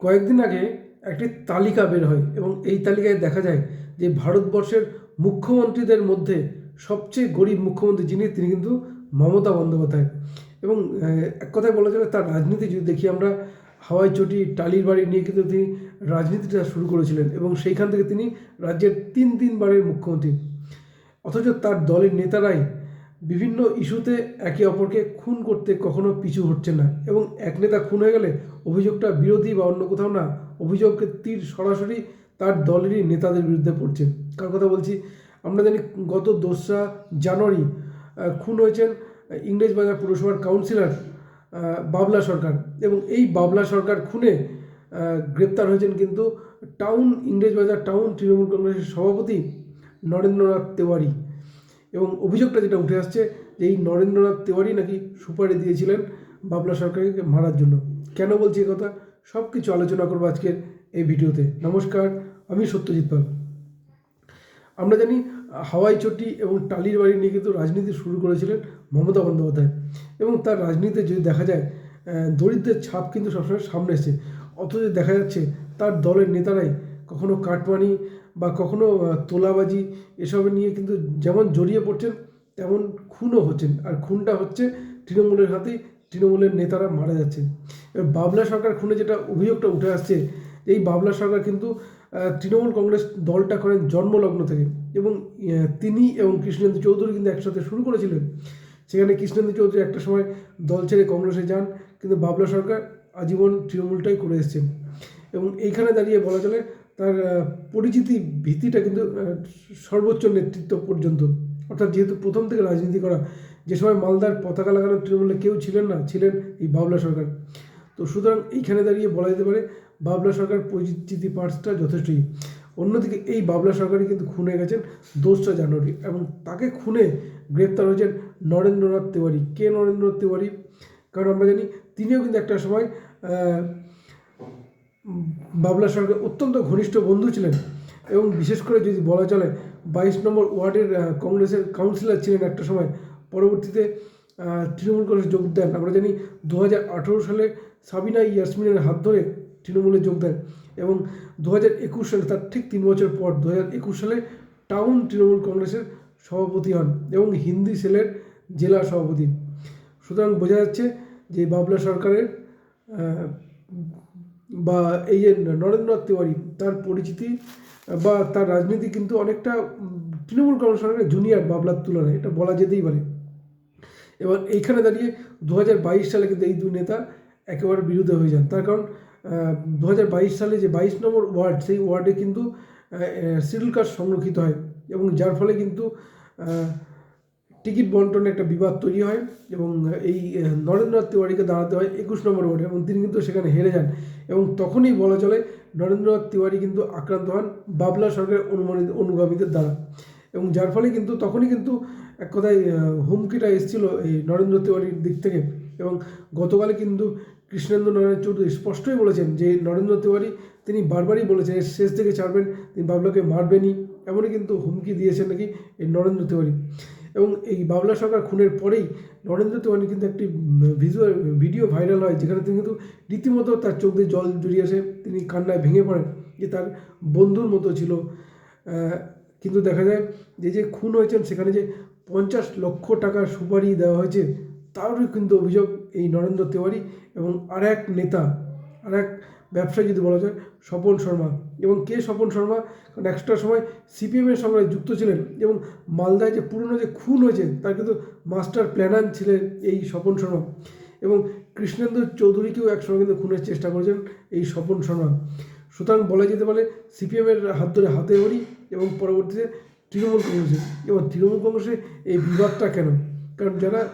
কয়েকদিন আগে একটি তালিকা বের হয় এবং এই তালিকায় দেখা যায় যে ভারতবর্ষের মুখ্যমন্ত্রীদের মধ্যে সবচেয়ে গরিব মুখ্যমন্ত্রী যিনি, তিনি কিন্তু মমতা বন্দ্যোপাধ্যায়। এবং এক কথায় বলা যাবে তার রাজনীতি যদি দেখি আমরা, হাওয়াই চটি, টালির বাড়ি নিয়ে কিন্তু তিনি রাজনীতিটা শুরু করেছিলেন এবং সেইখান থেকে তিনি রাজ্যের তিন তিনবারের মুখ্যমন্ত্রী। অথচ তার দলের নেতারাই বিভিন্ন ইস্যুতে একে অপরকে খুন করতে কখনো পিছু হচ্ছে না এবং এক নেতা খুন হয়ে গেলে অভিযোগটা বিরোধী বা অন্য কোথাও না অভিযোগের তীর সরাসরি তার দলেরই নেতাদের বিরুদ্ধে পড়ছে। কার কথা বলছি? আমরা জানি গত দোসরা জানুয়ারি খুন হয়েছেন ইংরেজবাজার পুরসভার কাউন্সিলর বাবলা সরকার এবং এই বাবলা সরকার খুনে গ্রেপ্তার হয়েছেন কিন্তু টাউন, ইংরেজবাজার টাউন তৃণমূল কংগ্রেসের সভাপতি নরেন্দ্রনাথ তেওয়ারি। এবং অভিযোগটা যেটা উঠে আসছে যে এই নরেন্দ্রনাথ তেওয়ারি নাকি সুপারি দিয়েছিলেন বাবলা সরকারকে মারার জন্য। কেন বলছি কথা? সব কিছু আলোচনা করব আজকের এই ভিডিওতে। নমস্কার, আমি সত্যজিৎ পাল। আমরা জানি হাওয়াই চটি এবং টালির বাড়ি নিয়ে কিন্তু রাজনীতি শুরু করেছিলেন মমতা বন্দ্যোপাধ্যায়। এবং তার রাজনীতিতে যদি দেখা যায় দরিদ্রের ছাপ কিন্তু সবসময় সামনে এসছে। অথচ দেখা যাচ্ছে তার দলের নেতারাই কখনো কাটমানি বা কখনো তোলাবাজি এসব নিয়ে কিন্তু যেমন জড়িয়ে পড়ছেন, তেমন খুনও হচ্ছেন। আর খুনটা হচ্ছে তৃণমূলের হাতেই তৃণমূলের নেতারা মারা যাচ্ছে এবার বাবলা সরকার খুনে যেটা অভিযোগটা উঠে আসছে, এই বাবলা সরকার কিন্তু তৃণমূল কংগ্রেস দলটা করেন জন্মলগ্ন থেকে এবং তিনি এবং কৃষ্ণেন্দু চৌধুরী কিন্তু একসাথে শুরু করেছিলেন। সেখানে কৃষ্ণেন্দু চৌধুরী একটা সময় দল ছেড়ে কংগ্রেসে যান, কিন্তু বাবলা সরকার আজীবন তৃণমূলটাই করে এসেছেন। এবং এইখানে দাঁড়িয়ে বলা চলে তার পরিচিতি ভিত্তিটা কিন্তু সর্বোচ্চ নেতৃত্ব পর্যন্ত। অর্থাৎ যেহেতু প্রথম থেকে রাজনীতি করা, যে সময় মালদার পতাকা লাগানোর তৃণমূলে কেউ ছিলেন না, ছিলেন এই বাবলা সরকার। তো সুতরাং এইখানে দাঁড়িয়ে বলা যেতে পারে, বাবলা সরকার পরিচিতি পার্টসটা যথেষ্টই। অন্যদিকে এই বাবলা সরকারই কিন্তু খুনে গেছেন দোসরা জানুয়ারি এবং তাকে খুনে গ্রেপ্তার হয়েছেন নরেন্দ্রনাথ তিওয়ারি। কে নরেন্দ্রনাথ তিওয়ারি? কারণ আমরা জানি, তিনিও কিন্তু একটা সময় আহ, উম, বাবলা সরকার অত্যন্ত ঘনিষ্ঠ বন্ধু ছিলেন এবং বিশেষ করে যদি বলা চলে বাইশ নম্বর ওয়ার্ডের কংগ্রেসের কাউন্সিলর ছিলেন একটা সময়। পরবর্তীতে তৃণমূল কংগ্রেসে যোগ দেন। আমরা জানি দু হাজার আঠেরো সালে সাবিনা ইয়াসমিনের হাত ধরে তৃণমূলে যোগ দেন এবং দু হাজার একুশ সালে তার ঠিক তিন বছর পর দু হাজার একুশ সালে টাউন তৃণমূল কংগ্রেসের সভাপতি হন এবং হিন্দি সেলের জেলা সভাপতি। সুতরাং বোঝা যাচ্ছে যে বাবলা সরকারের বা এই যে নরেন্দ্রনাথ তিওয়ারি, তার পরিচিতি বা তার রাজনীতি কিন্তু অনেকটা তৃণমূল কংগ্রেস সরকারের জুনিয়র বাবলার তুলনায়, এটা বলা যেতেই পারে। এবার এইখানে দাঁড়িয়ে দু বাইশ সালে কিন্তু এই দুই নেতা একেবারে বিরুদ্ধে হয়ে যান। তার কারণ দু বাইশ সালে যে বাইশ নম্বর ওয়ার্ড, সেই ওয়ার্ডে কিন্তু শিডিউল কাস্ট সংরক্ষিত হয় এবং যার ফলে কিন্তু টিকিট বন্টনে একটা বিবাদ তৈরি হয় এবং এই নরেন্দ্রনাথ তিওয়ারিকে দাঁড়াতে হয় একুশ নম্বর ওয়ার্ডে এবং তিনি কিন্তু সেখানে হেরে যান এবং তখনই বলা চলে নরেন্দ্রনাথ তিওয়ারি কিন্তু আক্রান্ত হন বাবলা সরকারের অনুমানিত অনুগামীদের দ্বারা। এবং যার ফলে কিন্তু তখনই কিন্তু এক কথায় হুমকিটা এসেছিল এই নরেন্দ্র তিওয়ারির দিক থেকে এবং গতকালে কিন্তু কৃষ্ণেন্দ্র নারায়ণ চৌধুরী স্পষ্টই বলেছেন যে নরেন্দ্র তিওয়ারি তিনি বারবারই বলেছেন শেষ থেকে ছাড়বেন, তিনি বাবলাকে মারবেনই। এমনই কিন্তু হুমকি দিয়েছেন নাকি এই নরেন্দ্র তিওয়ারি। এবং এই বাবলা সরকার খুনের পরেই নরেন্দ্র তিওয়ারি কিন্তু একটি ভিজুয়াল ভিডিও ভাইরাল হয়, যেখানে তিনি কিন্তু রীতিমতো তার চোখ দিয়ে জল জড়িয়ে আসে, তিনি কান্নায় ভেঙে পড়েন, যে তার বন্ধুর মতো ছিল। কিন্তু দেখা যায় যে যে খুন হয়েছেন, সেখানে যে পঞ্চাশ লক্ষ টাকার সুপারি দেওয়া হয়েছে, তারও কিন্তু অভিযোগ এই নরেন্দ্র তিওয়ারি এবং আর এক নেতা আর এক ব্যবসায়ী যদি বলা যায়, স্বপন শর্মা। এবং কে স্বপন শর্মা? কারণ একটা সময় সিপিএমের সঙ্গে যুক্ত ছিলেন এবং মালদায় যে পুরনো যে খুন হয়েছে, তার কিন্তু মাস্টার প্ল্যানার ছিলেন এই স্বপন শর্মা। এবং কৃষ্ণেন্দু চৌধুরীকেও একসঙ্গে কিন্তু খুনের চেষ্টা করেছেন এই স্বপন শর্মা। সুতরাং বলা যেতে পারে সিপিএমের হাত ধরে হাতে হরি এবং পরবর্তীতে তৃণমূল কংগ্রেসে। এবং তৃণমূল কংগ্রেসে এই বিবাদটা কেন? কারণ যারা